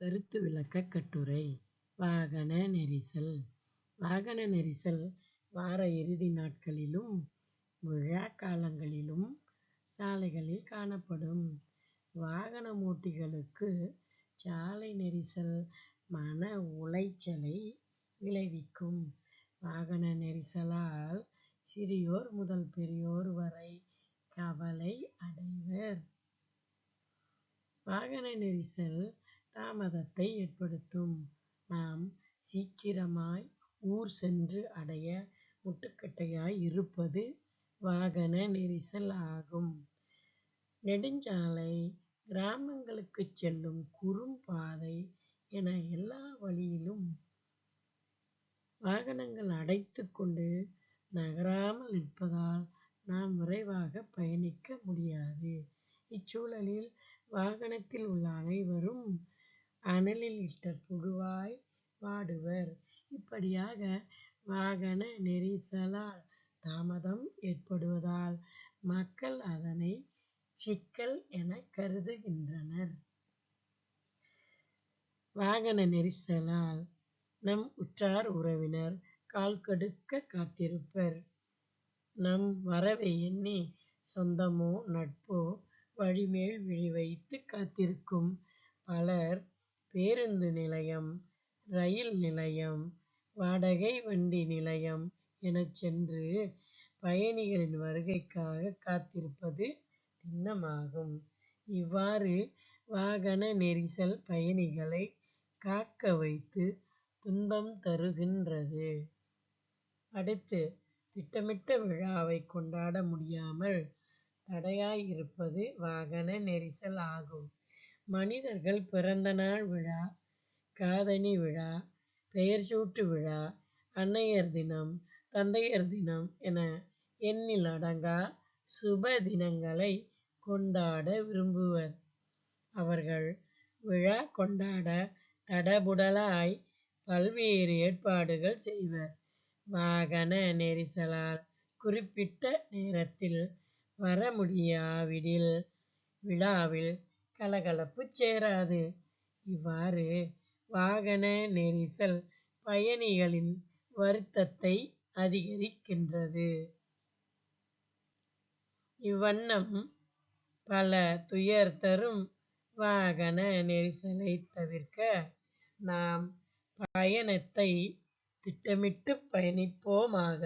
கருத்து விளக்க கட்டுரை வாகன நெரிசல் வாகன நெரிசல் வார இறுதி நாட்களிலும் விழா காலங்களிலும் சாலைகளில் காணப்படும். வாகனமோட்டிகளுக்கு சாலை நெரிசல் மன உளைச்சலை விளைவிக்கும். வாகன நெரிசலால் சிறியோர் முதல் பெரியோர் வரை கவலை அடைவர். வாகன நெரிசல் தாமதத்தை ஏற்படுத்தும். நாம் சீக்கிரமாய் ஊர் சென்று அடைய முட்டுக்கட்டையாய் இருப்பது வாகன நெரிசல் ஆகும். நெடுஞ்சாலை கிராமங்களுக்குச் செல்லும் குறும்பாதை என எல்லா வழியிலும் வாகனங்கள் அடைத்துக் கொண்டு நகராமல் இருப்பதால் நாம் விரைவாகப் பயணிக்க முடியாது. இச்சூழலில் வாகனத்தில் உள்ள அனைவரும் அனலில் இட்ட புழுவாய் வாடுவர். இப்படியாக வாகன நெரிசலால் தாமதம் ஏற்படுவதால் மக்கள் அதனை சிக்கல் எனக் கருதுகின்றனர். வாகன நெரிசலால் நம் உற்றார் உறவினர் கால்கடுக்கக் காத்திருப்பர். நம் வரவை எண்ணி சொந்தமோ நட்போ வழிமேல் விழி வைத்துக் காத்திருக்கும் பலர் பேருந்து நிலையம் ரயில் நிலையம் வாடகை வண்டி நிலையம் எனச் சென்று பயணிகளின் வருகைக்காக காத்திருப்பது திண்ணமாகும். இவ்வாறு வாகன நெரிசல் பயணிகளை காக்க வைத்து துன்பம் தருகின்றது. அடுத்து திட்டமிட்ட விழாவை கொண்டாட முடியாமல் தடையாய் இருப்பது வாகன நெரிசல் ஆகும். மனிதர்கள் பிறந்த நாள் விழா காதணி விழா பெயர் சூட்டு விழா அன்னையர் தினம் தந்தையர் தினம் என எண்ணில் அடங்கா சுப தினங்களை கொண்டாட விரும்புவர். அவர்கள் விழா கொண்டாட தடபுடலாய் பல்வேறு ஏற்பாடுகள் செய்வர். வாகன நெரிசலால் குறிப்பிட்ட நேரத்தில் வர முடியாவிடில் விழாவில் கலகலப்பு சேராது. இவ்வாறு வாகன நெரிசல் பயணிகளின் வருத்தத்தை அதிகரிக்கின்றது. இவ்வண்ணம் பல துயர் தரும் வாகன நெரிசலைத் தவிர்க்க நாம் பயணத்தை திட்டமிட்டுப் பயணிப்போமாக.